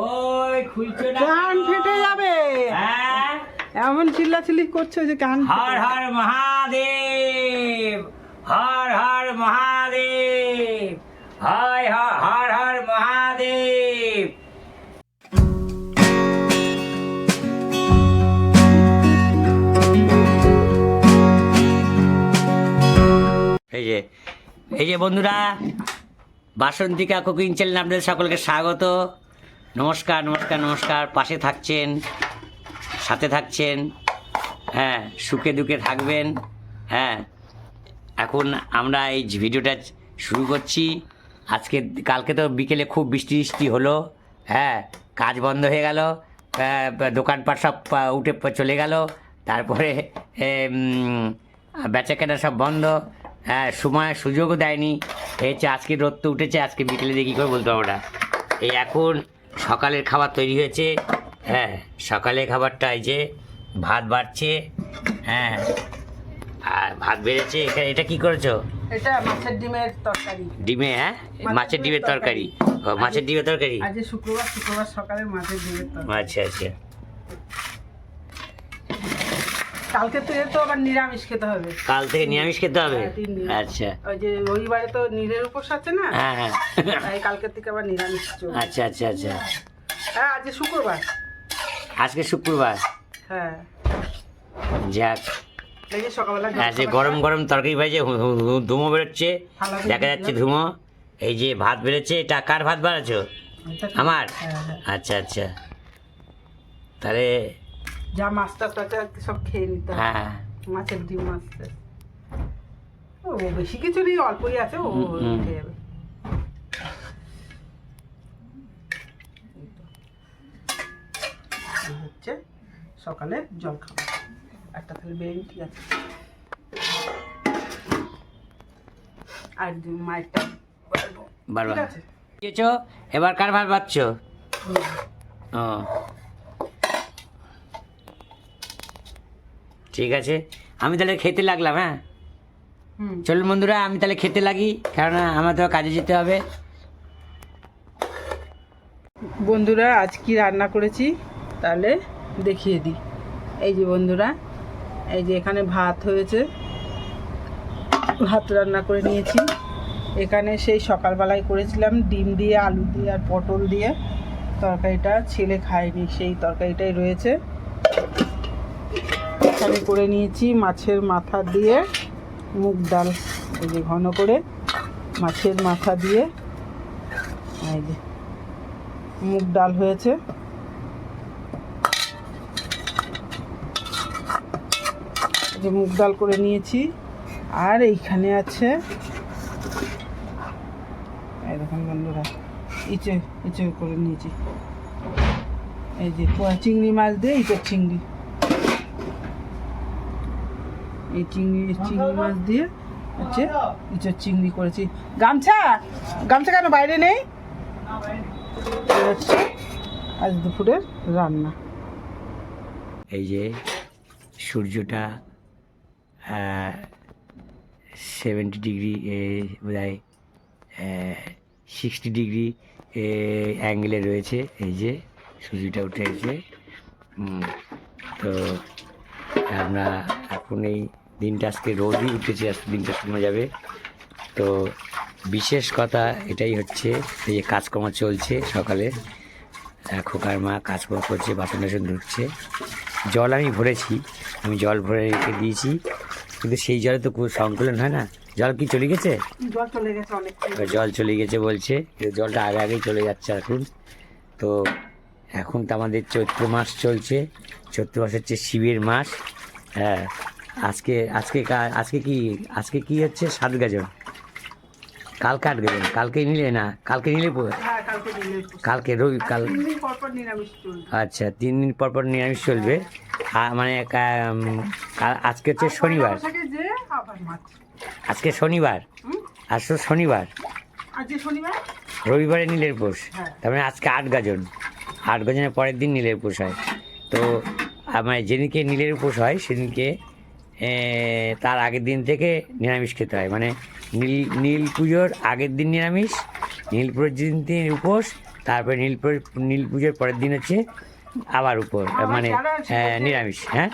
ওই খুলছো না। কান ফেটে যাবে। হ্যাঁ? এমন চিল্লাচিল্লি করছ যে কান হর হর মহাদেব হর হর মহাদেব হয় হর হর হর মহাদেব। এই যে এই যে বন্ধুরা বাসন্তিকা কুকিং চ্যানেল আপনাদের সকলকে স্বাগত। নমস্কার নমস্কার নমস্কার। পাশে থাকছেন, সাথে থাকছেন হ্যাঁ সুখে দুঃখে থাকবেন হ্যাঁ। এখন আমরা এই ভিডিওটা শুরু করছি। আজকে, কালকে তো বিকেলে খুব বৃষ্টি বৃষ্টি হলো হ্যাঁ। কাজ বন্ধ হয়ে গেল দোকানপাট সব উঠে চলে গেল। তারপরে বেচা কেনা সব বন্ধ হ্যাঁ। সময়, সুযোগও দেয়নি। হচ্ছে আজকে রোদ তো উঠেছে, আজকে বিকেলে দিয়ে কী করে বলতে পারব এই এখন সকালের খাবার তৈরি হয়েছে। হ্যাঁ সকালের খাবারটা এই যে ভাত বাড়ছে। হ্যাঁ আর ভাত বেড়েছে। এখানে এটা কি করেছ? এটা মাছের ডিমের তরকারি। ডিমে হ্যাঁ? মাছের ডিমের তরকারি। মাছের ডিমের তরকারি? আজ শুক্রবার শুক্রবার সকালে মাছের ডিমের তরকারি। আচ্ছা আচ্ছা। কালকে থেকে তো আবার নিরামিষ খেতে হবে। কাল থেকে নিরামিষ খেতে হবে? হ্যাঁ। আচ্ছা। ওই যে রবিবারে তো নীলের উপোস আছে না? হ্যাঁ হ্যাঁ। তাই কালকে থেকে আবার নিরামিষ আচ্ছা আচ্ছা আচ্ছা। হ্যাঁ আজ শুক্রবার। আজকে শুক্রবার? হ্যাঁ। যাক। যে হ্যাঁ যে গরম গরম তরকারি ভাজে ধুমো বেরোচ্ছে। দেখা যাচ্ছে ধুমো। এই যে ভাত বেরোচ্ছে এটা কার ভাত বাড়াচ্ছো আমার? হ্যাঁ, হ্যাঁ। আচ্ছা আচ্ছা। তাহলে যা মাছটা টাছটা সব খেয়ে নিতে হ্যাঁ। মাছের ডিম মাছ ও বেশি কিছু নেই অল্পই আছে ও। খেয়ে যাবে। হচ্ছে সকালে জল খাবার একটা তাহলে বেরিয়ে ঠিক আছে। আর মায়েরটা বারবার এবার কার ভাত বাচ্ছ। ও। ঠিক আছে? আমি তাহলে খেতে লাগলাম হ্যাঁ? চলুন বন্ধুরা আমি তাহলে খেতে লাগি কেননা আমার তো কাজে যেতে হবে। বন্ধুরা আজ কি রান্না করেছি? তাহলে দেখিয়ে দিই। এই যে বন্ধুরা এই যে এখানে ভাত হয়েছে। ভাত রান্না করে নিয়েছি। এখানে সেই সকালবেলায় করেছিলাম ডিম দিয়ে আলু দিয়ে আর পটল দিয়ে। তরকারিটা ছেলে খায়নি সেই তরকারিটাই রয়েছে। এখানে করে নিয়েছি, মাছের মাথা দিয়ে মুগ ডাল, এই যে ঘন করে মাছের মাথা দিয়ে, এই যে মুগ ডাল হয়েছে। যে মুগ ডাল করে নিয়েছি, আর এইখানে আছে দেখুন বন্ধুরা, ইচে ইচে করে নিয়েছি। এই যে চিংড়ি মাছ দিয়ে ইচের চিংড়ি। এই চিংড়ি চিংড়ি মাছ দিয়ে হচ্ছে ইচের চিংড়ি করেছি। গামছা? গামছা কেন বাইরে নেই? হচ্ছে আজ দুপুরের রান্না। এই যে সূর্যটা সেভেন্টি ডিগ্রি বোধ হয় সিক্সটি ডিগ্রি অ্যাঙ্গেলে রয়েছে। এই যে সূর্যটা উঠে গেছে তো আমরা এখন এই দিনটা আজকে রোদই উঠেছে আজকে দিনটা শোনা যাবে। তো বিশেষ কথা এটাই হচ্ছে এই যে কাজকর্ম চলছে সকালে খোকার মা কাজকর্ম করছে বাসন টাসন ধুচ্ছে। জল আমি ভরেছি আমি জল ভরে রেখে দিয়েছি কিন্তু সেই জলে তো কোনো সংকলন হয় না। জল কি চলে গেছে? জল চলে গেছে অনেক এবার জল চলে গেছে বলছে জলটা আগে আগেই চলে যাচ্ছে এখন। তো এখন তো আমাদের চৈত্র মাস চলছে চৈত্র মাস হচ্ছে শিবের মাস হ্যাঁ। আজকে আজকে আজকে কি আজকে কি হচ্ছে? সাত গাজন কালকে আট গাজন কালকে নিলে না কালকে নিলে হ্যাঁ কালকে রবি কাল আচ্ছা তিন দিন পর পর নিরামিষ চলবে। মানে উম, কা- আজকে হচ্ছে শনিবার। আজকে শনিবার। তো শনিবার। রবিবারে নীলের পোষ। হ্যাঁ। তার মানে আজকে আট গাজন। আট গাজনের পরের দিন নীলের পোষ হয়। তো আমার যেদিনকে নীলের উপোস হয় সেদিনকে তার আগের দিন থেকে নিরামিষ খেতে হয়। মানে নীল নীল পুজোর আগের দিন নিরামিষ নীল পুজোর দিন দিন উপোস তারপরে নীল নীল পুজোর পরের দিন হচ্ছে আবার উপর মানে নিরামিষ হ্যাঁ?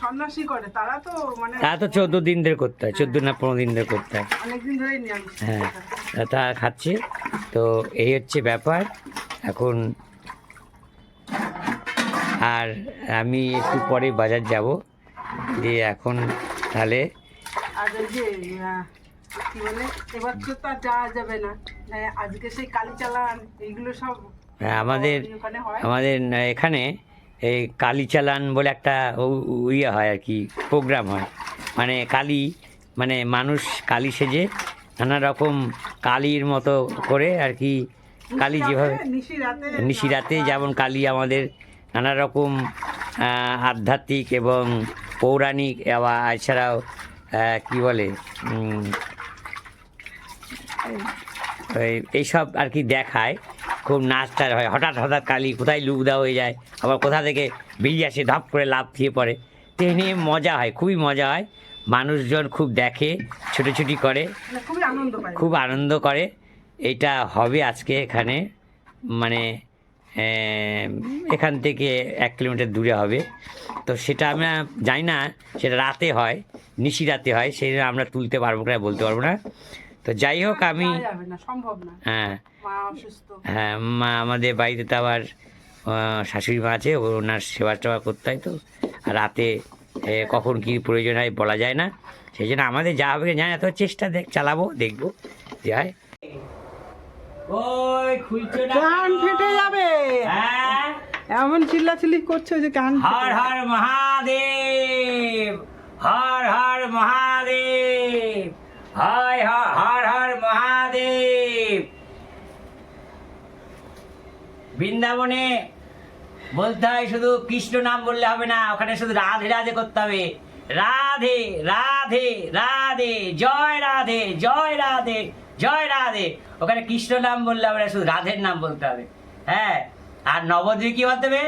সন্ন্যাসী করে তারা তো মানে চোদ্দ দিন ধরে করতে হয় চোদ্দ না পনেরো দিন ধরে করতে হয়। হ্যাঁ তা খাচ্ছে। তো এই হচ্ছে ব্যাপার। এখন আর আমি একটু পরে বাজার যাব। দিয়ে এখন তাহলে আর যে কি বলে এবার তো তার যাওয়া যাবে না। হ্যাঁ, আজকে সেই কালী চালান এইগুলো সব হ্যাঁ, আমাদের আমাদের এখানে এই কালী চালান বলে একটা ইয়ে হয় আর কি প্রোগ্রাম হয়। মানে কালী মানে মানুষ কালী সেজে নানা রকম কালীর মতো করে আর কি কালী যেভাবে নিশি রাতে নিশিরাতে যেমন কালী আমাদের নানা রকম আধ্যাত্মিক এবং পৌরাণিক আবার এছাড়াও কি বলে এইসব আর কি দেখায়। খুব নাচটার হয় হঠাৎ হঠাৎ কালি কোথায় লুক দেওয়া হয়ে যায় আবার কোথা থেকে বেরিয়ে আসে ধপ করে লাভ দিয়ে পড়ে। তো নিয়ে মজা হয় খুবই মজা হয়। মানুষজন খুব দেখে ছুটোছুটি করে মানে খুব আনন্দ করে। এটা হবে আজকে এখানে মানে এখান থেকে এক কিলোমিটার দূরে হবে। তো সেটা আমরা জানি না সেটা রাতে হয় নিশি রাতে হয় সেটা আমরা তুলতে পারব না বলতে পারব না। তো যাই হোক আমি হ্যাঁ। মা হ্যাঁ মা আমাদের বাড়িতে তো আবার শাশুড়ি মা আছে ওনার সেবা টেবা করতে হয় তো। রাতে কখন কি প্রয়োজন হয় বলা যায় না। সেই জন্য আমাদের যা হবে জানি এত চেষ্টা দেখ চালাবো দেখব যে হয়। ওই খুলছো না কান ফেটে যাবে। হ্যাঁ? এমন চিল্লাচিল্লি করছে যে কান হর হর মহাদেব হর হর মহাদেব হয় হর হর হর মহাদেব। বৃন্দাবনে বলতে হয় শুধু কৃষ্ণ নাম বললে হবে না ওখানে শুধু রাধে রাধে করতে হবে। রাধে রাধে রাধে, জয় রাধে জয় রাধে জয় রাধে। ওখানে কৃষ্ণ নাম বললে আমরা শুধু রাধের নাম বলতে হবে। হ্যাঁ আর নবদ্বীপ কি বলতে হবে?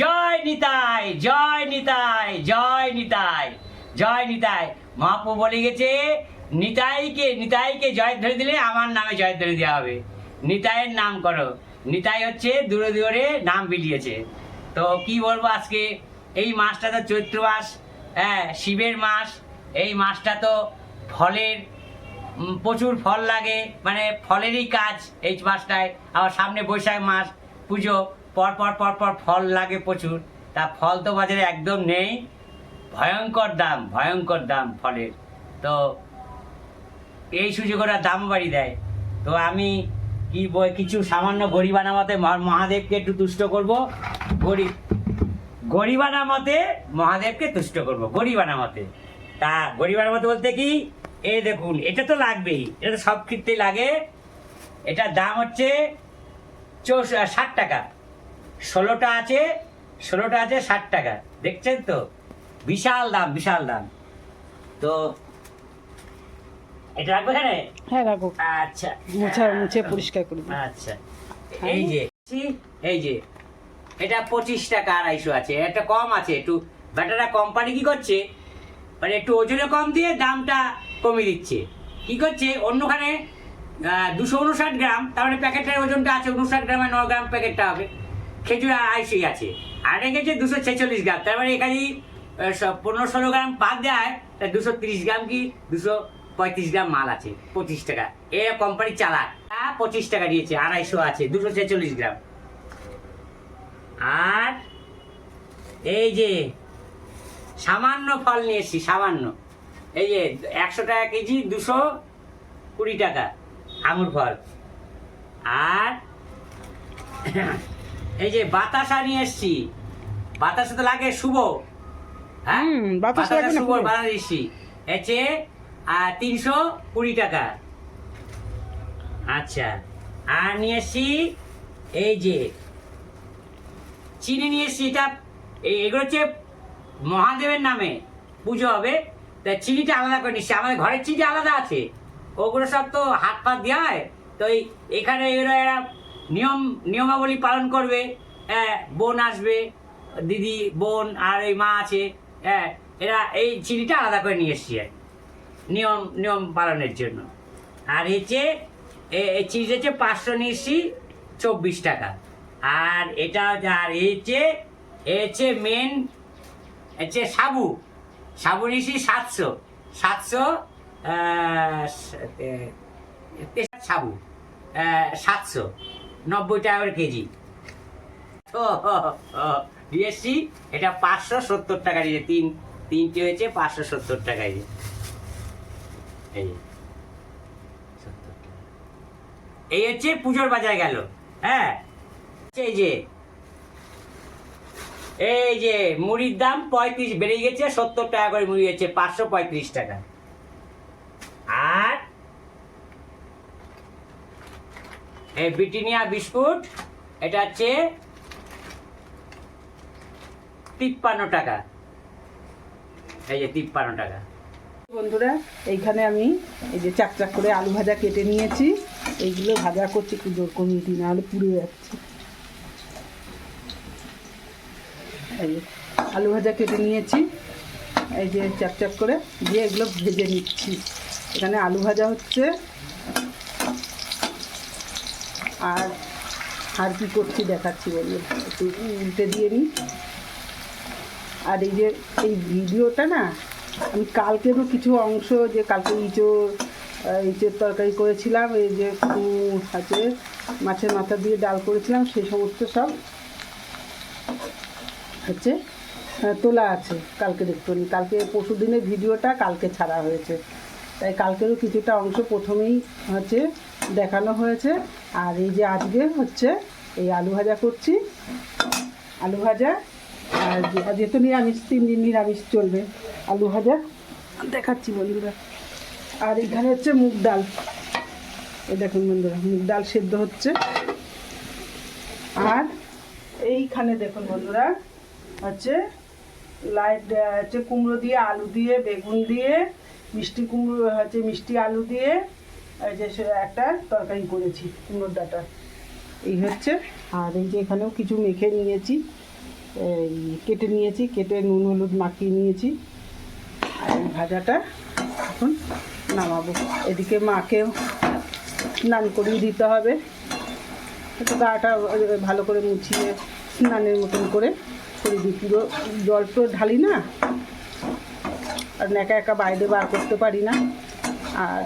জয় নিতাই জয় নিতাই জয় নিতাই জয় নিতাই। মহাপু বলে গেছে, নিতাইকে নিতাইকে জয় ধরে দিলে আমার নামে জয় ধরে দেওয়া হবে। নিতাইয়ের নাম করো। নিতাই হচ্ছে দূরে দূরে নাম বিলিয়েছে। তো কি বলব আজকে? এই মাসটা তো চৈত্র মাস। হ্যাঁ শিবের মাস, এই মাসটা তো ফলের প্রচুর ফল লাগে মানে ফলেরই কাজ এই মাসটায়। আবার সামনে বৈশাখ মাস, পুজো পরপর পর পর পর ফল লাগে প্রচুর। তা ফল তো বাজারে একদম নেই। ভয়ঙ্কর দাম ভয়ঙ্কর দাম ফলের। তো এই সুযোগ ওরা দাম বাড়ি দেয়। তো আমি কি কিছু সামান্য গরিবানা মতে মহা- মহাদেবকে একটু তুষ্ট করব। গরিব গরিবানা মতে মহাদেবকে তুষ্ট করব গরিবানা মতে। তা গরিবানা মতে বলতে কি? এই দেখুন এটা তো লাগবেই এটা তো সব ক্ষেত্রেই লাগে। এটার দাম হচ্ছে ষাট টাকা। ষোলোটা আছে ষোলোটা আছে ষাট টাকা। দেখছেন তো? বিশাল দাম বিশাল দাম। তো এটা রাখব এখানে? হ্যাঁ রাখো। আচ্ছা। মুছা মুছে পরিষ্কার করে দিই। আচ্ছা। এই যে এই যে এটা পঁচিশ টাকা আড়াইশো আছে, এটা কম আছে, একটু ব্যাটারা কোম্পানি কি করছে? মানে একটু ওজনে কম দিয়ে দামটা কমিয়ে দিচ্ছে। কি করছে? অন্যখানে দুশো উনষাট গ্রাম, তার মানে প্যাকেটের ওজনটা আছে উনষাট গ্রামে ন গ্রাম প্যাকেটটা হবে। খেজুর আড়াইশোই আছে। আর গেছে দুশো ছেচল্লিশ গ্রাম, তার মানে এখানে পনেরো ষোলো গ্রাম বাদ হয় তা দুশো তিরিশ গ্রাম কি দুশো পঁয়ত্রিশ গ্রাম মাল আছে, পঁচিশ টাকা। এ কোম্পানি চালাক। পঁচিশ টাকা দিয়েছে, আড়াইশো আছে, দুশো ছেচল্লিশ গ্রাম। আর এই যে সামান্য ফল নিয়ে এসছি সামান্য। এই যে একশো টাকা কেজি দুশো কুড়ি টাকা আঙুর ফল। আর এই যে বাতাসা নিয়ে এসছি। বাতাসা তো লাগে শুভ হ্যাঁ? বাতাসা শুভ। বাতাসা দিচ্ছি। হচ্ছে তিনশো কুড়ি টাকা। আচ্ছা আর নিয়ে এসছি এই যে চিনি নিয়ে এসছি এটা এগুলো হচ্ছে মহাদেবের নামে পুজো হবে। তা চিনিটা আলাদা করে নিচ্ছি। আমাদের ঘরের চিনি আলাদা আছে। ওগুলো সব তো হাত পাত দেওয়া হয়। তো এখানে এরা এরা নিয়ম নিয়মাবলী পালন করবে। হ্যাঁ বোন আসবে, দিদি, বোন আর এই মা আছে। হ্যাঁ এরা এই চিনিটা আলাদা করে নিয়ে এসছি নিয়ম নিয়ম পালনের জন্য। আর হচ্ছে চিজ হচ্ছে পাঁচশো নিয়ে এসছি চব্বিশ টাকা। আর এটা আর এই হচ্ছে এ হচ্ছে মেন হচ্ছে সাবু। সাবু নিছি সাতশো। সাতশো সাবু। সাতশো। নব্বই টাকা কেজি। তো এসছি এটা পাঁচশো সত্তর টাকা দিয়ে। তিন তিনটে হয়েছে পাঁচশো সত্তর টাকায়। দিয়ে এই যে, 70 টাকা। এই হচ্ছে পুজোর বাজার গেল। হ্যাঁ এই যে এই যে মুড়ির দাম পঁয়ত্রিশ, বেড়ে গেছে সত্তর টাকা করে মুড়ি হচ্ছে, পাঁচশো পঁয়ত্রিশ টাকা। আর এই ব্রিটানিয়া বিস্কুট, এটা হচ্ছে তিপ্পান্ন টাকা। এই যে তিপ্পান্ন টাকা। বন্ধুরা, এইখানে আমি এই যে চাক চাক করে আলু ভাজা কেটে নিয়েছি। এইগুলো ভাজা করছি একটু জোর কমিয়ে দিই পুড়ে যাচ্ছে। এই আলু ভাজা কেটে নিয়েছি। এই যে চাক করে দিয়ে এগুলো ভেজে নিচ্ছি। এখানে আলু ভাজা হচ্ছে। আর আর কি করছি দেখাচ্ছি বলুন। একটু উল্টে দিয়ে নিই। আর এই যে, এই ভিডিওটা না, আমি কালকেরও কিছু অংশ যে কালকে ইঁচড় তরকারি করেছিলাম, এই যে আছে, মাছের মাথা দিয়ে ডাল করেছিলাম, সেই সমস্ত সব হচ্ছে তোলা আছে কালকে দেখতে কালকে পরশু দিনের ভিডিওটা কালকে ছাড়া হয়েছে। তাই কালকেরও কিছুটা অংশ প্রথমেই হচ্ছে দেখানো হয়েছে। আর এই যে আজকে হচ্ছে এই আলু ভাজা করছি। আলু ভাজা আর যেহেতু নিরামিষ, তিন দিন নিরামিষ চলবে আলু ভাজা। দেখাচ্ছি বন্ধুরা। আর এখানে হচ্ছে মুগ ডাল। এই দেখুন বন্ধুরা, মুগ ডাল সেদ্ধ হচ্ছে। আর এইখানে দেখুন বন্ধুরা হচ্ছে লাইট হচ্ছে কুমড়ো দিয়ে, আলু দিয়ে, বেগুন দিয়ে, মিষ্টি কুমড়ো, হচ্ছে মিষ্টি আলু দিয়ে। যে একটা তরকারি করেছি, কুমড়োর ডাটা। এই হচ্ছে। আর এই যে এখানেও কিছু মেখে নিয়েছি, এই কেটে নিয়েছি, কেটে নুন, হলুদ মাখিয়ে নিয়েছি। আর এই ভাজাটা এখন নামাবো। এদিকে মাকেও স্নান করিয়ে দিতে হবে। একটু গাটা ভালো করে মুছিয়ে স্নানের মতন করে করে দিই, পুরো জল তো ঢালি না। আর একা একা বাইরে বার করতে পারি না। আর